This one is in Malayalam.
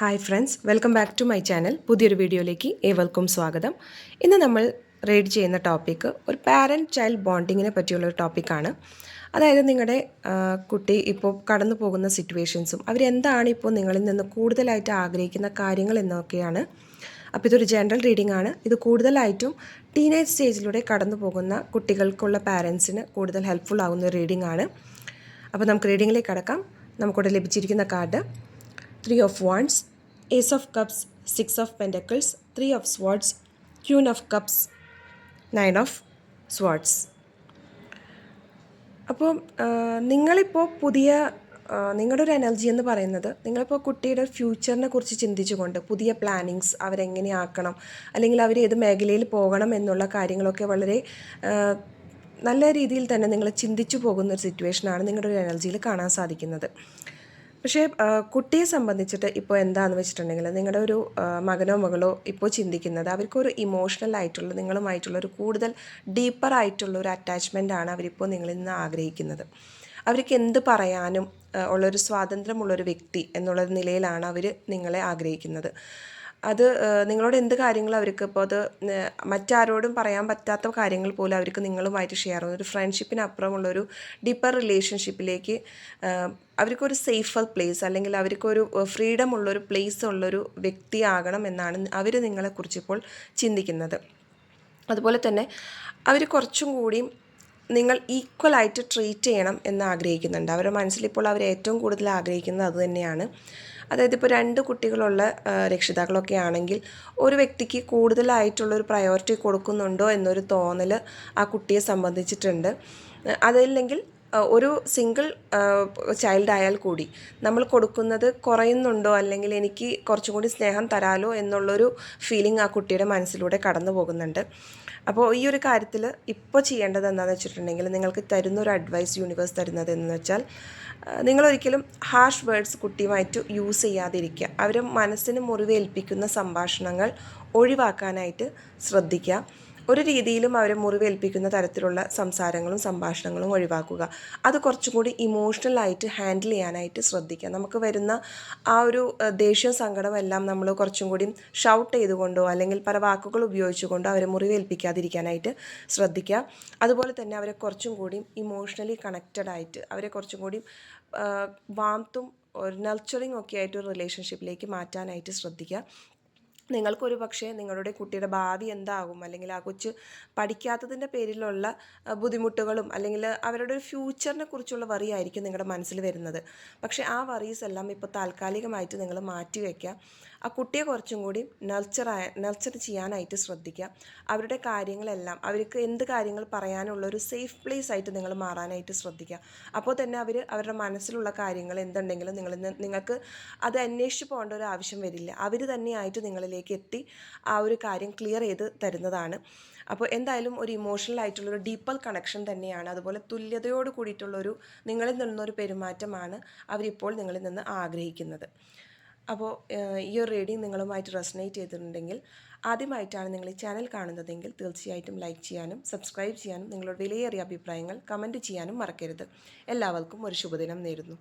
Hi friends welcome back to my channel പുതിയൊരു വീഡിയോയിലേക്ക് ഏവർക്കും സ്വാഗതം. ഇന്ന് നമ്മൾ റീഡ് ചെയ്യുന്ന ടോപ്പിക്ക് ഒരു പാരന്റ് ചൈൽഡ് ബോണ്ടിങ്ങിനെ പറ്റിയുള്ള ഒരു ടോപ്പിക്കാണ് അതായത് നിങ്ങളുടെ കുട്ടി ഇപ്പോൾ കടന്നു പോകുന്ന സിറ്റുവേഷൻസും അവരെന്താണ് ഇപ്പോൾ നിങ്ങളിൽ നിന്ന് കൂടുതലായിട്ട് ആഗ്രഹിക്കുന്ന കാര്യങ്ങൾ എന്നൊക്കെയാണ്. അപ്പോൾ ഇതൊരു ജനറൽ റീഡിംഗ് ആണ്. ഇത് കൂടുതലായിട്ടും ടീനേജ് സ്റ്റേജിലൂടെ കടന്നു പോകുന്ന കുട്ടികൾക്കുള്ള പാരൻസിന് കൂടുതൽ ഹെൽപ്ഫുൾ ആകുന്ന റീഡിംഗ് ആണ്. അപ്പോൾ നമുക്ക് റീഡിങ്ങിലേക്ക് കടക്കാം. നമുക്കിവിടെ ലഭിച്ചിരിക്കുന്ന card three of wands ace of cups six of pentacles three of swords queen of cups nine of swords അപ്പോൾ നിങ്ങളിപ്പോൾ പുതിയ നിങ്ങളുടെ ഒരു എനർജി എന്ന് പറയുന്നത് നിങ്ങളിപ്പോൾ കുട്ടിയുടെ ഫ്യൂച്ചറിനെ കുറിച്ച് ചിന്തിച്ചുകൊണ്ട് പുതിയ പ്ലാനിങ്സ് അവരെങ്ങനെയാക്കണം അല്ലെങ്കിൽ അവർ ഏത് മേഖലയിൽ പോകണം എന്നുള്ള കാര്യങ്ങളൊക്കെ വളരെ നല്ല രീതിയിൽ തന്നെ നിങ്ങൾ ചിന്തിച്ചു പോകുന്ന ഒരു സിറ്റുവേഷനാണ് നിങ്ങളുടെ ഒരു എനർജിയിൽ കാണാൻ സാധിക്കുന്നത്. പക്ഷേ കുട്ടിയെ സംബന്ധിച്ചിട്ട് ഇപ്പോൾ എന്താണെന്ന് വെച്ചിട്ടുണ്ടെങ്കിൽ നിങ്ങളുടെ ഒരു മകനോ മകളോ ഇപ്പോൾ ചിന്തിക്കുന്നത് അവർക്കൊരു ഇമോഷണൽ ആയിട്ടുള്ള നിങ്ങളുമായിട്ടുള്ള ഒരു കൂടുതൽ ഡീപ്പർ ആയിട്ടുള്ള ഒരു അറ്റാച്ച്മെന്റ് ആണ് അവരിപ്പോൾ നിങ്ങളിൽ നിന്ന് ആഗ്രഹിക്കുന്നത്. അവർക്ക് എന്ത് പറയാനും ഉള്ളൊരു സ്വാതന്ത്ര്യമുള്ളൊരു വ്യക്തി എന്നുള്ള നിലയിലാണ് അവർ നിങ്ങളെ ആഗ്രഹിക്കുന്നത്. അത് നിങ്ങളോട് എന്ത് കാര്യങ്ങൾ അവർക്ക് ഇപ്പോൾ അത് മറ്റാരോടും പറയാൻ പറ്റാത്ത കാര്യങ്ങൾ പോലും അവർക്ക് നിങ്ങളുമായിട്ട് ഷെയർ ചെയ്യുന്നു. ഒരു ഫ്രണ്ട്ഷിപ്പിനപ്പുറമുള്ളൊരു ഡീപ്പർ റിലേഷൻഷിപ്പിലേക്ക് അവർക്കൊരു സേഫർ പ്ലേസ് അല്ലെങ്കിൽ അവർക്കൊരു ഫ്രീഡം ഉള്ളൊരു പ്ലേസ് ഉള്ളൊരു വ്യക്തിയാകണം എന്നാണ് അവർ നിങ്ങളെക്കുറിച്ച് ഇപ്പോൾ ചിന്തിക്കുന്നത്. അതുപോലെ തന്നെ അവർ കുറച്ചും കൂടിയും നിങ്ങൾ ഈക്വലായിട്ട് ട്രീറ്റ് ചെയ്യണം എന്ന് ആഗ്രഹിക്കുന്നുണ്ട്. അവരുടെ മനസ്സിലിപ്പോൾ അവർ ഏറ്റവും കൂടുതൽ ആഗ്രഹിക്കുന്നത് അതുതന്നെയാണ് അതായത് ഇപ്പോൾ രണ്ട് കുട്ടികളുള്ള രക്ഷിതാക്കളൊക്കെ ആണെങ്കിൽ ഒരു വ്യക്തിക്ക് കൂടുതലായിട്ടുള്ളൊരു പ്രയോറിറ്റി കൊടുക്കുന്നുണ്ടോ എന്നൊരു തോന്നൽ ആ കുട്ടിയെ സംബന്ധിച്ചിട്ടുണ്ട്. അതല്ലെങ്കിൽ ഒരു സിംഗിൾ ചൈൽഡ് ആയാൽ കൂടി നമ്മൾ കൊടുക്കുന്നത് കുറയുന്നുണ്ടോ അല്ലെങ്കിൽ എനിക്ക് കുറച്ചും കൂടി സ്നേഹം തരാലോ എന്നുള്ളൊരു ഫീലിംഗ് ആ കുട്ടിയുടെ മനസ്സിലൂടെ കടന്നു പോകുന്നുണ്ട്. അപ്പോൾ ഈ ഒരു കാര്യത്തിൽ ഇപ്പോൾ ചെയ്യേണ്ടത് എന്താണെന്ന് വെച്ചിട്ടുണ്ടെങ്കിൽ നിങ്ങൾക്ക് തരുന്ന ഒരു അഡ്വൈസ് യൂണിവേഴ്സ് തരുന്നത് എന്ന് വെച്ചാൽ ആ, നിങ്ങളൊരിക്കലും ഹാഷ് വേർഡ്സ് കുട്ടിയുമായിട്ട് യൂസ് ചെയ്യാതിരിക്കുക. അവരെ മനസ്സിന് മുറിവേൽപ്പിക്കുന്ന സംഭാഷണങ്ങൾ ഒഴിവാക്കാനായിട്ട് ശ്രദ്ധിക്കുക. ഒരു രീതിയിലും അവരെ മുറിവേൽപ്പിക്കുന്ന തരത്തിലുള്ള സംസാരങ്ങളും സംഭാഷണങ്ങളും ഒഴിവാക്കുക. അത് കുറച്ചും കൂടി ഇമോഷണൽ ആയിട്ട് ഹാൻഡിൽ ചെയ്യാനായിട്ട് ശ്രദ്ധിക്കുക. നമുക്ക് വരുന്ന ആ ഒരു ദേഷ്യ സങ്കടം എല്ലാം നമ്മൾ കുറച്ചും കൂടി ഷൗട്ട് ചെയ്തുകൊണ്ടോ അല്ലെങ്കിൽ പല വാക്കുകൾ ഉപയോഗിച്ചുകൊണ്ടോ അവരെ മുറിവേൽപ്പിക്കാതിരിക്കാനായിട്ട് ശ്രദ്ധിക്കുക. അതുപോലെ തന്നെ അവരെ കുറച്ചും കൂടി ഇമോഷണലി കണക്റ്റഡ് ആയിട്ട് അവരെ കുറച്ചും കൂടി വാംത്തും ഒരു നർച്ചറിങ് ഒക്കെ ആയിട്ട് ഒരു റിലേഷൻഷിപ്പിലേക്ക് മാറ്റാനായിട്ട് ശ്രദ്ധിക്കുക. നിങ്ങൾക്കൊരു പക്ഷേ നിങ്ങളുടെ കുട്ടിയുടെ ഭാവി എന്താകും? അല്ലെങ്കിൽ ആ കൊച്ച് പഠിക്കാത്തതിന്റെ പേരിലുള്ള ബുദ്ധിമുട്ടുകളും അല്ലെങ്കിൽ അവരുടെ ഒരു ഫ്യൂച്ചറിനെ കുറിച്ചുള്ള വറി ആയിരിക്കും നിങ്ങളുടെ മനസ്സിൽ വരുന്നത്. പക്ഷേ ആ വറീസ് എല്ലാം ഇപ്പോൾ താൽക്കാലികമായിട്ട് നിങ്ങൾ മാറ്റി വയ്ക്കുക. ആ കുട്ടിയെ കുറച്ചും കൂടി നർച്ചർ നർച്ചർ ചെയ്യാനായിട്ട് ശ്രദ്ധിക്കുക. അവരുടെ കാര്യങ്ങളെല്ലാം അവർക്ക് എന്ത് കാര്യങ്ങൾ പറയാനുള്ള ഒരു സേഫ് പ്ലേസ് ആയിട്ട് നിങ്ങൾ മാറാനായിട്ട് ശ്രദ്ധിക്കുക. അപ്പോൾ തന്നെ അവർ അവരുടെ മനസ്സിലുള്ള കാര്യങ്ങൾ എന്തുണ്ടെങ്കിലും നിങ്ങൾ നിങ്ങൾക്ക് അത് അന്വേഷിച്ച് പോകേണ്ട ഒരു ആവശ്യം വരില്ല. അവർ തന്നെയായിട്ട് നിങ്ങളിലേക്ക് എത്തി ആ ഒരു കാര്യം ക്ലിയർ ചെയ്ത് തരുന്നതാണ്. അപ്പോൾ എന്തായാലും ഒരു ഇമോഷണൽ ആയിട്ടുള്ളൊരു ഡീപ്പർ കണക്ഷൻ തന്നെയാണ്. അതുപോലെ തുല്യതയോട് കൂടിയിട്ടുള്ളൊരു നിങ്ങളിൽ നിന്നൊരു പെരുമാറ്റമാണ് അവരിപ്പോൾ നിങ്ങളിൽ നിന്ന് ആഗ്രഹിക്കുന്നത്. അപ്പോൾ ഈ ഒരു റീഡിങ് നിങ്ങളുമായിട്ട് റെസനേറ്റ് ചെയ്തിട്ടുണ്ടെങ്കിൽ ആദ്യമായിട്ടാണ് നിങ്ങൾ ഈ ചാനൽ കാണുന്നതെങ്കിൽ തീർച്ചയായിട്ടും ലൈക്ക് ചെയ്യാനും സബ്സ്ക്രൈബ് ചെയ്യാനും നിങ്ങളുടെ വിലയേറിയ അഭിപ്രായങ്ങൾ കമന്റ് ചെയ്യാനും മറക്കരുത്. എല്ലാവർക്കും ഒരു ശുഭദിനം നേരുന്നു.